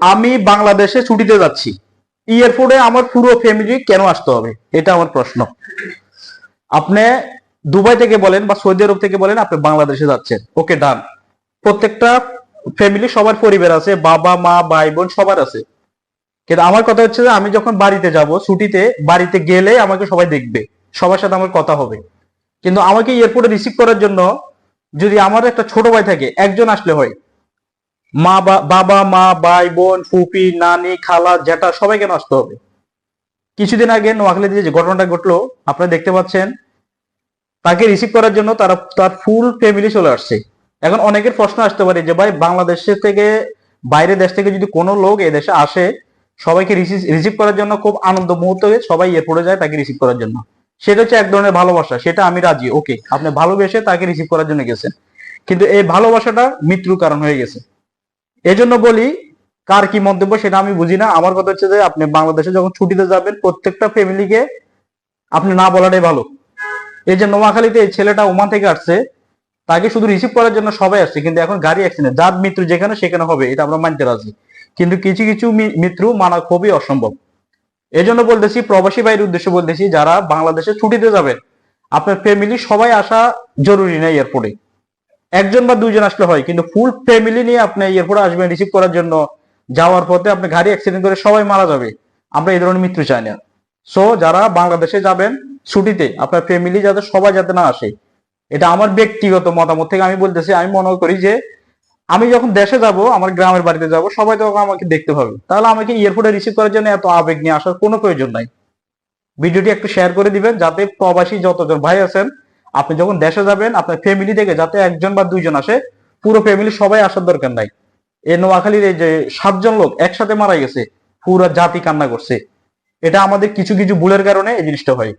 আমি বাংলাদেশে ছুটিতে যাচ্ছি। এয়ারপোর্টে আমার পুরো ফ্যামিলি কেন আসতে হবে? এটা আমার প্রশ্ন। আপনি দুবাই থেকে বলেন বা সৌদি আরব থেকে বলেন, আপনি বাংলাদেশে যাচ্ছেন। ওকে ডান প্রত্যেকটা ফ্যামিলি সবার পরিবার আছে, বাবা, মা, ভাই, বোন সবার আছে। কিন্তু আমার কথা হচ্ছে যে, আমি যখন বাড়িতে যাব, ছুটিতে বাড়িতে গেলে আমাকে সবাই দেখবে। সবার সাথে আমার কথা হবে। কিন্তু আমাকে এয়ারপোর্টে রিসিভ করার জন্য যদি আমার একটা ছোট ভাই থাকে, একজন আসলে হয় মা বাবা, মা, ভাই, বোন, ফুপি, নানি, খালা, জ্যাঠা সবাই কেন আসতে হবে। কিছুদিন আগে নোয়াখালীতে যে ঘটনাটা ঘটলো, আপনারা দেখতে পাচ্ছেন, তাকে রিসিভ করার জন্য তারা, তার ফুল ফ্যামিলি চলে আসছে। এখন অনেকের প্রশ্ন আসতে পারে যে, ভাই, বাংলাদেশের থেকে বাইরের দেশ থেকে যদি কোনো লোক এই দেশে আসে, সবাইকে রিসিভ করার জন্য খুব আনন্দ মুহূর্তে সবাই এয়ারপোর্টে যায় তাকে রিসিভ করার জন্য। সেটা হচ্ছে এক ধরনের ভালোবাসা, সেটা আমি রাজি ওকে আপনি ভালোবেসে তাকে রিসিভ করার জন্য গেছেন। কিন্তু এই ভালোবাসাটা মৃত্যুর কারণ হয়ে গেছে। এজন্য বলি, কার কি মন্তব্য সেটা আমি বুঝি না। আমার কথা হচ্ছে যে, আপনি বাংলাদেশে যখন ছুটিতে যাবেন, প্রত্যেকটা ফ্যামিলিকে আপনি না বলাটাই ভালো। এই যে নোয়াখালীতে এই ছেলেটা ওমান থেকে আসছে। তাকে শুধু রিসিভ করার জন্য সবাই আসছে, কিন্তু এখন গাড়ি অ্যাক্সিডেন্ট যার মৃত্যু যেখানে, সেখানে হবে, এটা আমরা মানতে রাজি। কিন্তু কিছু কিছু মৃত্যু মানা খুবই অসম্ভব। এই জন্য বলতেছি, প্রবাসী ভাইয়ের উদ্দেশ্যে বলতেছি, যারা বাংলাদেশে ছুটিতে যাবেন, আপনার ফ্যামিলি সবাই আসা জরুরি না এয়ারপোর্টে। একজন বা দুইজন আসলে হয়, কিন্তু ফুল ফ্যামিলি নিয়ে আপনি এরপরে আসবেন রিসিভ করার জন্য, যাওয়ার পথে আপনি গাড়ি অ্যাক্সিডেন্ট করে সবাই মারা যাবে, আমরা এই ধরনের মৃত্যু চাই না। সো যারা বাংলাদেশে যাবেন, ছুটিতে আপনার ফ্যামিলি যাতে সবাই যাতে না আসে, এটা আমার ব্যক্তিগত মতামত থেকে আমি বলতেছি, আমি মনে করি যে, আমি যখন দেশে যাব, আমার গ্রামের বাড়িতে যাব, সবাই তখন আমাকে দেখতে পাবে। তাহলে আমাকে এয়ারপোর্টে রিসিভ করার জন্য এত আবেগ নিয়ে আসার কোনো প্রয়োজন নাই। ভিডিওটি একটু শেয়ার করে দিবেন, যাতে প্রবাসী যতজন ভাই আছেন আপনি যখন দেশে যাবেন, আপনার ফ্যামিলি থেকে যাতে একজন বা দুইজন আসে, পুরো ফ্যামিলি সবাই আসার দরকার নাই। এই নোয়াখালীর এই যে সাতজন লোক একসাথে মারা গেছে, পুরো জাতি কান্না করছে। এটা আমাদের কিছু কিছু ভুলের কারণে এই জিনিসটা হয়।